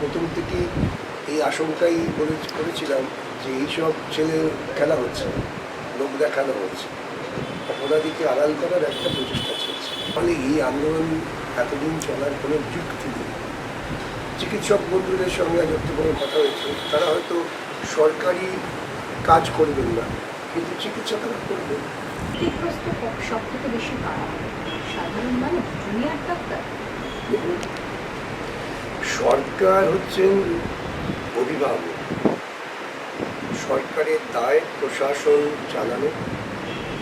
প্রথম থেকেই এই আশঙ্কাই করে- করেছিলাম যে এইসব ছেলে খেলা হচ্ছে লোক দেখানো হচ্ছে। অপরাধীকে আড়াল করার একটা প্রচেষ্টা চলছে। ফলে এই আন্দোলন এতদিন চলার কোনো যুক্তি নেই। চিকিৎসক বন্ধুদের সঙ্গে যত বড় কথা হয়েছে। তারা হয়তো সরকারি কাজ করবেন না কিন্তু চিকিৎসকরা করবেন। ক্ষতিগ্রস্ত সব থেকে বেশি সাধারণ মানুষ? Junior doctor? সরকার হচ্ছেন অভিভাবক। সরকারের দায় প্রশাসন চালানো,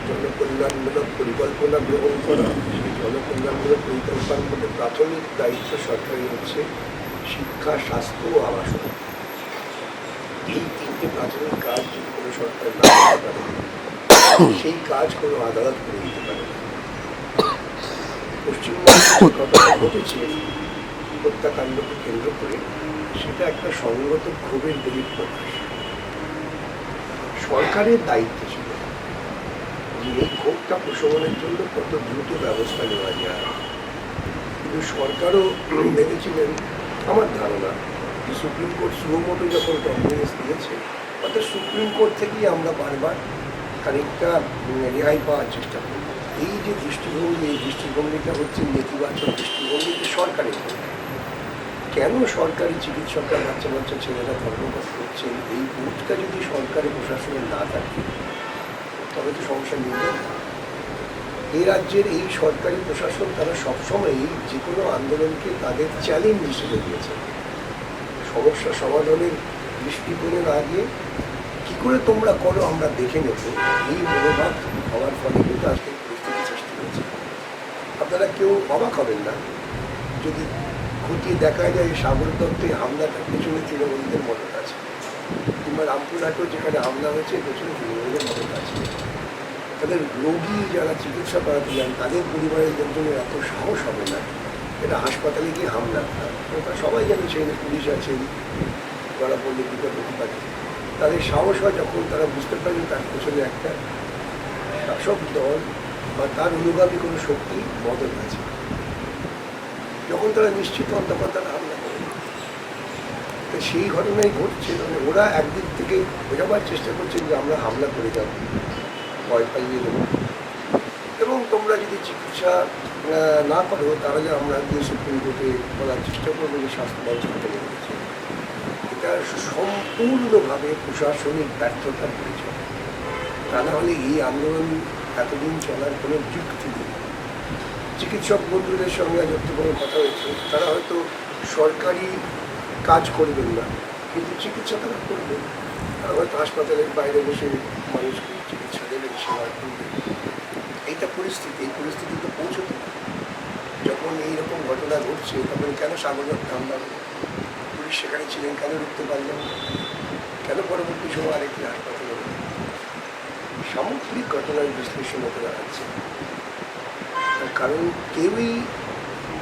জনকল্যাণমূলক পরিকল্পনা গ্রহণ করা, সেই জনকল্যাণমূলক পরিকল্পনার মধ্যে প্রাথমিক দায়িত্ব সরকারের হচ্ছে শিক্ষা, স্বাস্থ্য ও আবাসন। এই তিনটে প্রাথমিক কাজ যদি কোনো সরকার না করতে পারে, সেই কাজ কোনো আদালত করে দিতে পারে পশ্চিমবঙ্গে ঘটনা ঘটেছে হত্যাকাণ্ডকে কেন্দ্র করে সেটা একটা সংগত ক্ষোভের বহিঃপ্রকাশ সরকারের দায়িত্ব ছিল। যে এই ক্ষোভটা প্রশমনের জন্য কত দ্রুত ব্যবস্থা নেওয়া যায়। কিন্তু সরকারও ভেবেছিলেন, আমার ধারণা, যে সুপ্রিম কোর্ট সুমোটো যখন কমপ্লেন্স দিয়েছে, অর্থাৎ সুপ্রিম কোর্ট থেকেই আমরা বারবার খানিকটা রেহাই পাওয়ার চেষ্টা করি এই যে দৃষ্টিভঙ্গি, এই দৃষ্টিভঙ্গিটা হচ্ছে নেতিবাচক দৃষ্টিভঙ্গি সরকারের ভূমিকা। কেন সরকারি চিকিৎসকরা বাচ্চা বাচ্চা ছেলেরা ধর্মঘট করছে এই বোধটা যদি সরকারি প্রশাসনে না থাকে, তবে তো সমস্যা মিলবে না? এই রাজ্যের এই সরকারি প্রশাসন তারা সবসময়ই যে কোনো আন্দোলনকে তাদের চ্যালেঞ্জ হিসেবে দিয়েছে সমস্যা সমাধানের দৃষ্টিকোণের আগে কী করে তোমরা করো, আমরা দেখে নেব। এই মনোভাব হওয়ার ফলে কিন্তু আজকে পরিস্থিতি সৃষ্টি হয়েছে। আপনারা কেউ অবাক হবেন না, যদি খতিয়ে দেখা যায়, এই সাগর দত্তে হামলাটার পেছনে তৃণমূলীদের মদত আছে। কিংবা রামপুরহাটেও যেখানে হামলা হয়েছে, পেছনে তৃণমূলীদের মদত আছে। তাদের রোগী যারা চিকিৎসা করাতে যান, তাদের পরিবারের লোকজনের এত সাহস হবে না। এটা হাসপাতালে গিয়ে হামলা ওটা সবাই জানে সেখানে পুলিশ আছেন ধরা পড়লে বিপদ হতে পারে। তাদের সাহস হয় যখন তারা বুঝতে পারে তার পেছনে একটা শাসক দল বা তার অনুগামী কোনো শক্তি বদল আছে। যখন তারা নিশ্চিত হন, তখন তারা হামলা করে। তো সেই ঘটনাই ঘটছে মানে ওরা একদিক থেকে বোঝাবার চেষ্টা করছে যে আমরা হামলা করে যাব, ভয় পাইয়ে দেবো। এবং তোমরা যদি চিকিৎসা না করো, তাহলে আমরা গিয়ে সুপ্রিম কোর্টে বলার চেষ্টা করব যে স্বাস্থ্য ব্যবস্থা নিয়ে গেছে এটা সম্পূর্ণভাবে প্রশাসনিক ব্যর্থতার পরিচয়। তা না হলে এই আন্দোলন এতদিন চলার কোনো যুক্তি নেই। চিকিৎসক বন্ধুদের সঙ্গে যত বড় কথা হয়েছে তারা হয়তো সরকারি কাজ করবেন না, কিন্তু চিকিৎসা তারা করবেন তারা হয়তো হাসপাতালের বাইরে বসে মানুষকে চিকিৎসা দেবেন, সেবা করবেন এইটা পরিস্থিতি, এই পরিস্থিতিতে পৌঁছতে। যখন এইরকম ঘটনা ঘটছে, তখন কেন সাগরত হামলা হলো? পুলিশ সেখানে ছিলেন, কেন রুখতে পারলেন? কেন পরবর্তী সময় আরেকটি হাসপাতালে সামগ্রিক ঘটনার বিশ্লেষণ দাঁড়াচ্ছে তার কারণ কেউই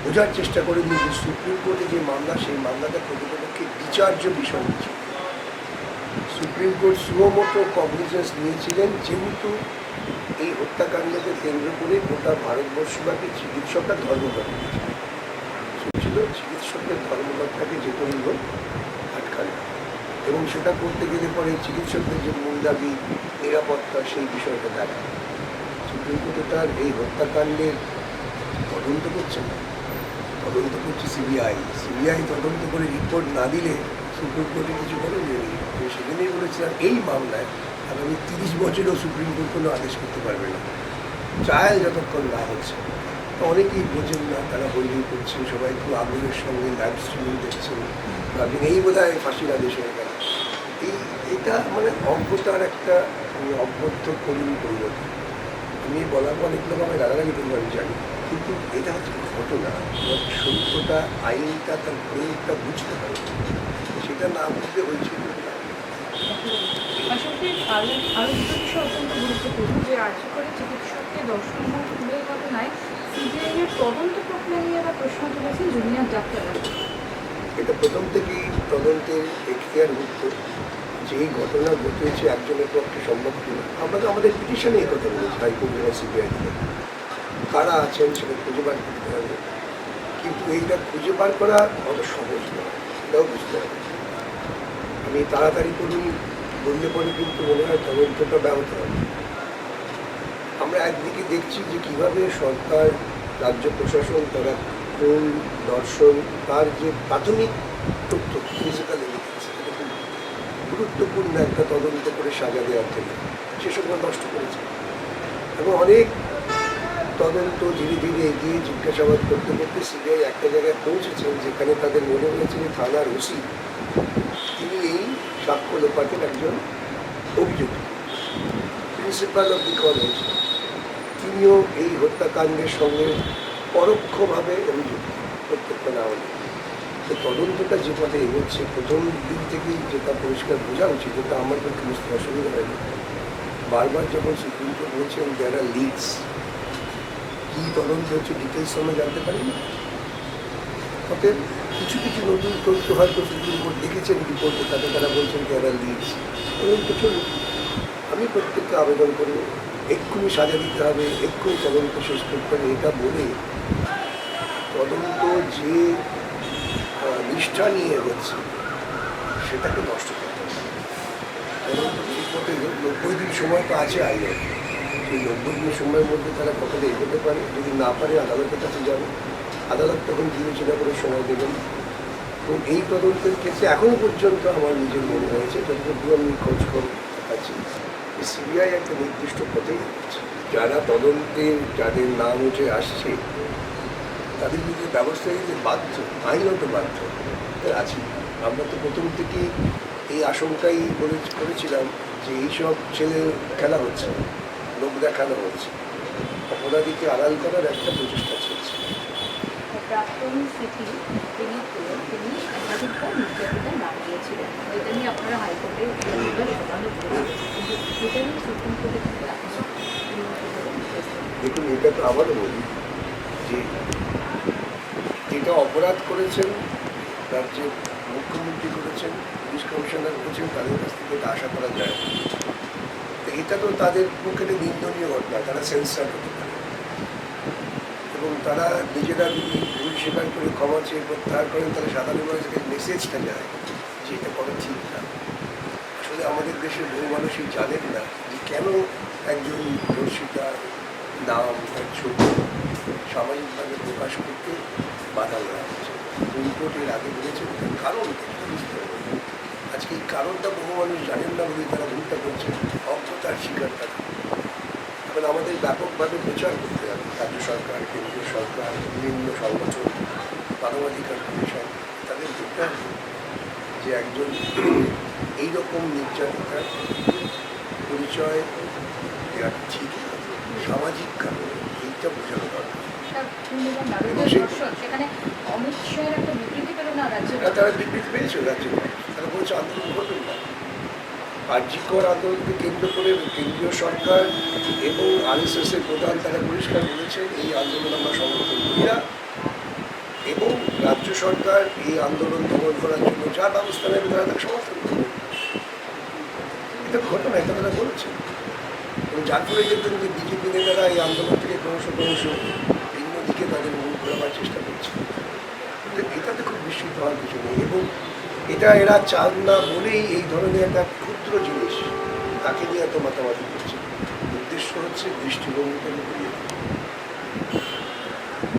বোঝার চেষ্টা করেনি যে সুপ্রিম কোর্টে যে মামলা, সেই মামলাটা প্রকৃতপক্ষে বিচার্য বিষয় ছিল সুপ্রিম কোর্ট সুমোটো কগনিজেন্স নিয়েছিলেন, যেহেতু এই হত্যাকাণ্ডকে কেন্দ্র করে গোটা ভারতবর্ষব্যাপী চিকিৎসকরা ধর্মঘট ছিল চিকিৎসকের ধর্মঘটটাকে যে করেই হোক এবং সেটা করতে গেলে পরে চিকিৎসকদের যে মূল দাবি, নিরাপত্তা, সেই বিষয়টা দেখা। সুপ্রিম কোর্টে তার এই হত্যাকাণ্ডের তদন্ত করছে না। তদন্ত করছে সিবিআই। সিবিআই তদন্ত করে রিপোর্ট না দিলে সুপ্রিম কোর্টে কিছু তো সেখানেই বলেছিলাম এই মামলায় আগামী তিরিশ বছরেও সুপ্রিম কোর্ট কোনো আদেশ করতে পারবে না। ট্রায়াল যতক্ষণ না হচ্ছে, তো অনেকেই বোঝেন না, তারা হইলেই করছেন সবাই খুব আগ্রহের সঙ্গে লাইভ স্ট্রিমিং দেখছেন। ভাবছেন এই বোধ হয় ফাঁসির আদেশ হয়ে গেল এই, এটা মানে অজ্ঞতার একটা অভ্যর্থ করুণ পরিণতি। আমি বলার পর লোক আমায় রাগারাগি করব আমি জানি কিন্তু এটা হচ্ছে ঘটনা। এবং সত্যতা আইনটা তার প্রয়োগটা বুঝতে হবে। সেটা না বুঝতে হয়েছিল দুটো বিষয় অত্যন্ত গুরুত্বপূর্ণ যে আর্জি করে চিকিৎসককে দর্শন খুলের ঘটনায় সিবিআই এর তদন্ত প্রক্রিয়া নিয়ে আবার প্রশ্ন তুলেছেন জুনিয়র ডাক্তাররা। এটা প্রথম থেকেই তদন্তের এখতিয়ার মুক্ত যে ঘটনা ঘটেছে একজনের পক্ষে সম্ভব কিনা। আমরা তো আমাদের পিটিশনে এই কথা বলেছি হাইকোর্ট সিবিআই কারা আছেন সেটা খুঁজে বার করতে হবে। কিন্তু এইটা খুঁজে বার করা অত সহজ নয়, সেটাও বুঝতে হবে। আমি তাড়াতাড়ি করুন, বললে পরে কিন্তু মনে হয় তদন্তটা ব্যাহত হবে। আমরা একদিকে দেখছি যে কীভাবে সরকার, রাজ্য প্রশাসন, তারা কোন দর্শন, তার যে প্রাথমিক তথ্য ফিজিক্যাল গুরুত্বপূর্ণ একটা তদন্ত করে সাজা দেওয়ার থেকে সেসবগুলো নষ্ট করেছে। এবং অনেক তদন্ত ধীরে ধীরে এগিয়ে জিজ্ঞাসাবাদ করতে করতে সিবিআই একটা জায়গায় পৌঁছেছেন, যেখানে তাদের মনে হয়েছে যে থানার ওসি, তিনি এই সাক্ষ্য লোপাটের একজন অভিযুক্ত। প্রিন্সিপাল অব দি কলেজ তিনিও এই হত্যাকাণ্ডের সঙ্গে পরোক্ষভাবে অভিযুক্ত প্রত্যেকটা না হলে। তো তদন্তটা যে পথে এগোচ্ছে, প্রথম দিক থেকেই যেটা পরিষ্কার বোঝা উচিত যেটা আমার পক্ষে বুঝতে অসুবিধা হয়নি। বারবার যখন সুপ্রিম কোর্ট বলছেন যারা লিডস কী তদন্ত হচ্ছে ডিটেলস আমরা জানতে পারি না অতএব কিছু কিছু নতুন তথ্য হয়তো সুপ্রিম কোর্ট দেখেছেন রিপোর্টে তাতে তারা বলছেন যারা লিডস তদন্ত চলুক আমি প্রত্যেককে আবেদন করব এক্ষুনি সাজা দিতে হবে, এক্ষুনি তদন্ত শেষ করতে হবে, এটা বলে তদন্ত যে নিষ্ঠা নিয়ে গেছে, সেটাকে নষ্ট করতে হবে। তদন্ত নব্বই দিন সময় তো আছে আইনে সেই নব্বই দিন সময়ের মধ্যে তারা কতটা এগোতে পারে, যদি না পারে আদালতের কাছে যাবে। আদালত তখন বিবেচনা করে সময় দেবেন। এবং এই তদন্তের ক্ষেত্রে এখনও পর্যন্ত আমার নিজের মনে হয়েছে, যতটুকু আমি খোঁজ খবর পাচ্ছি সিবিআই একটা নির্দিষ্ট পথেই যারা তদন্তে যাদের নাম উঠে আসছে, তাদের বিরুদ্ধে ব্যবস্থা নিতে বাধ্য, আইনত বাধ্য আছে। আমরা তো প্রথম থেকেই এই আশঙ্কাই করেছিলাম যে এইসব ছেলে খেলা হচ্ছে। লোক দেখানো হচ্ছে। অপরাধীকে আড়াল করার একটা প্রচেষ্টা চলছে। প্রাক্তন সিটি তিনি ছিলেন তিনি একাধিকবার নির্যাতিতার নাম দিয়েছিলেন এটা নিয়ে আপনারা হাইকোর্টে একাধিকবার শোনানো করেছেন। কিন্তু এটা নিয়ে সুপ্রিম কোর্টে। দেখুন এটা তো আবারও বলি যে যেটা অপরাধ করেছেন রাজ্যের মুখ্যমন্ত্রী করেছেন পুলিশ কমিশনার করেছেন তাদের কাছ থেকে এটা আশা করা যায় এটা তো তাদের পক্ষে নিন্দনীয় ঘটনা, তারা সেন্সার হতে পারে। এবং তারা নিজেরা যদি ভুল স্বীকার করে ক্ষমা চেয়ে প্রত্যাহার করেন, তাহলে সাধারণ মানুষের মেসেজটা যায় যে এটা করা ঠিক না। আসলে আমাদের দেশের বহু মানুষই জানেন না যে কেন একজন দর্শিতার নাম তার ছবি সামাজিকভাবে প্রকাশ করতে বাধা দেওয়া হচ্ছে। রিপোর্ট এর আগে বলেছেন তার কারণ আজকে এই কারণটা বহু মানুষ জানেন না বলে তারা ভুলটা করছে অজ্ঞতার শিকার তারা এখন আমাদের ব্যাপকভাবে প্রচার করতে হবে রাজ্য সরকার কেন্দ্রীয় সরকার বিভিন্ন সংগঠন মানবাধিকার কমিশন তাদের দেখতে হবে যে একজন এইরকম নির্যাতিতার পরিচয় দেওয়া ঠিক। সামাজিক কারণ এইটা বোঝানো দরকার রাজ্যের তারা বিবৃতি পেয়েছে রাজ্যের। তারা বলছে আন্দোলন করবেন না আর্যিকর আন্দোলনকে কেন্দ্র করে কেন্দ্রীয় সরকার এবং আরএসএস এর প্রধান তারা পরিষ্কার বলেছেন, এই আন্দোলন আমরা সমর্থন করি না। এবং রাজ্য সরকার এই আন্দোলন দমন করার জন্য যা ব্যবস্থা নেবে তারা তাকে সমর্থন করবে। এটা ঘটনা, এটা তারা বলেছেন। এবং যার ফলে দেখবেন যে বিজেপি নেতারা এই আন্দোলন থেকে ক্রমশ ক্রমশ ভিন্ন দিকে তাদের মুখ ঘোরাবার চেষ্টা করছে এটাতে খুব বিস্মিত হওয়ার কিছু নেই। এবং এটা এরা চান না বলেই এই ধরনের একটা জিনিস তাকে নিয়ে এত মাতামাতি করছে। উদ্দেশ্য হচ্ছে দৃষ্টিভঙ্গিটা